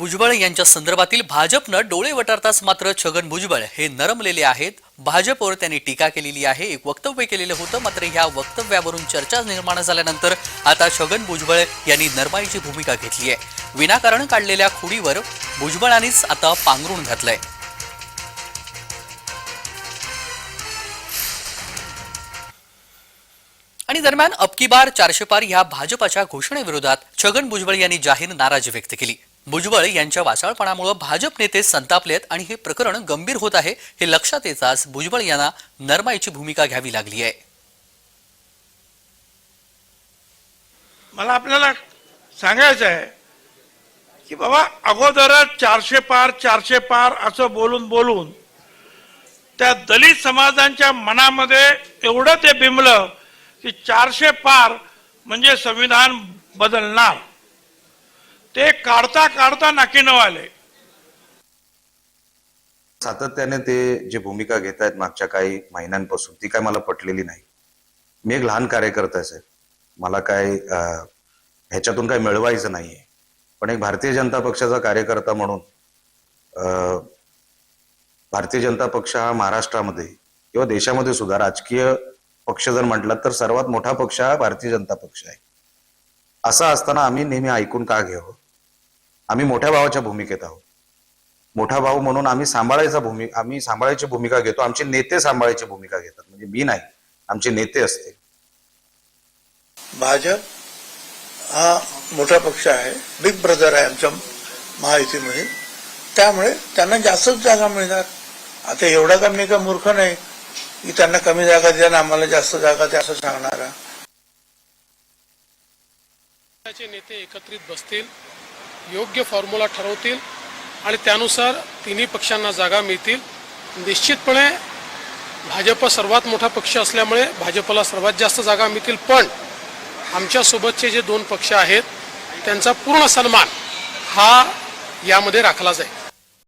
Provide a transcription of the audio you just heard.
भुजबळ यांच्या संदर्भातील भाजपनं डोळे वटारताच मात्र छगन भुजबळ हे नरमलेले आहेत. भाजपवर त्यांनी टीका केलेली आहे. एक वक्तव्य केलेलं होतं. मात्र ह्या वक्तव्यावरून चर्चा निर्माण झाल्यानंतर आता छगन भुजबळ यांनी नरमाईची भूमिका घेतली आहे. विनाकारण काढलेल्या खुडीवर भुजबळांनीच आता पांघरून घातलंय. आणि दरम्यान अबकी बार चारशे पार ह्या भाजपाच्या घोषणेविरोधात छगन भुजबळ यांनी जाहीर नाराजी व्यक्त केली. भुजबळ यांच्या वाचाळपणामुळे भाजप नेते संतापलेत आणि हे प्रकरण गंभीर होत आहे हे लक्षात येताच भुजबळ यांना नरमाईची भूमिका घ्यावी लागली आहे. मला आपल्याला सांगायचं आहे की बाबा अगोदरच चारशे पार चारशे पार असं बोलून बोलून त्या दलित समाजांच्या मनामध्ये एवढं ते बिंबलं की चारशे पार म्हणजे संविधान बदलणार. ते काढता काढता नाकी न आले. सातत्याने ते जे भूमिका घेत आहेत मागच्या काही महिन्यांपासून ती काय मला पटलेली नाही. मी एक लहान कार्यकर्ता आहे साहेब. मला काय ह्याच्यातून काय मिळवायचं नाहीये. पण एक भारतीय जनता पक्षाचा कार्यकर्ता म्हणून अं, भारतीय जनता पक्ष हा महाराष्ट्रामध्ये किंवा देशामध्ये सुद्धा राजकीय पक्ष जर म्हटलात तर सर्वात मोठा पक्ष हा भारतीय जनता पक्ष आहे. असं असताना आम्ही नेहमी ऐकून का घ्यावं? आम्ही मोठ्या भावाच्या भूमिकेत आहोत. मोठा भाऊ म्हणून आम्ही सांभाळायचा भूमिका आम्ही सांभाळायची भूमिका घेतो. आमचे नेते सांभाळायची भूमिका घेतात. म्हणजे मी नाही. आमचे नेते असते भाजप हा मोठा पक्ष आहे. बिग ब्रदर आहे आमच्या महायुतीमध्ये. त्यामुळे त्यांना जास्तच जागा मिळणार. आता एवढा का मी का मूर्ख नाही? की त्यांना कमी जागा द्या आणि आम्हाला जास्त जागा द्या असं सांगणारा. नेते एकत्रित बसतील. योग्य फॉर्म्युला ठरवतील आणि त्यानुसार तिन्ही पक्षांना जागा मिळतील. निश्चितपणे भाजप सर्वात मोठा पक्ष असल्यामुळे भाजपला सर्वात जास्त जागा मिळतील. पण आमच्यासोबतचे जे दोन पक्ष आहेत त्यांचा पूर्ण सन्मान हा यामध्ये राखला जाईल.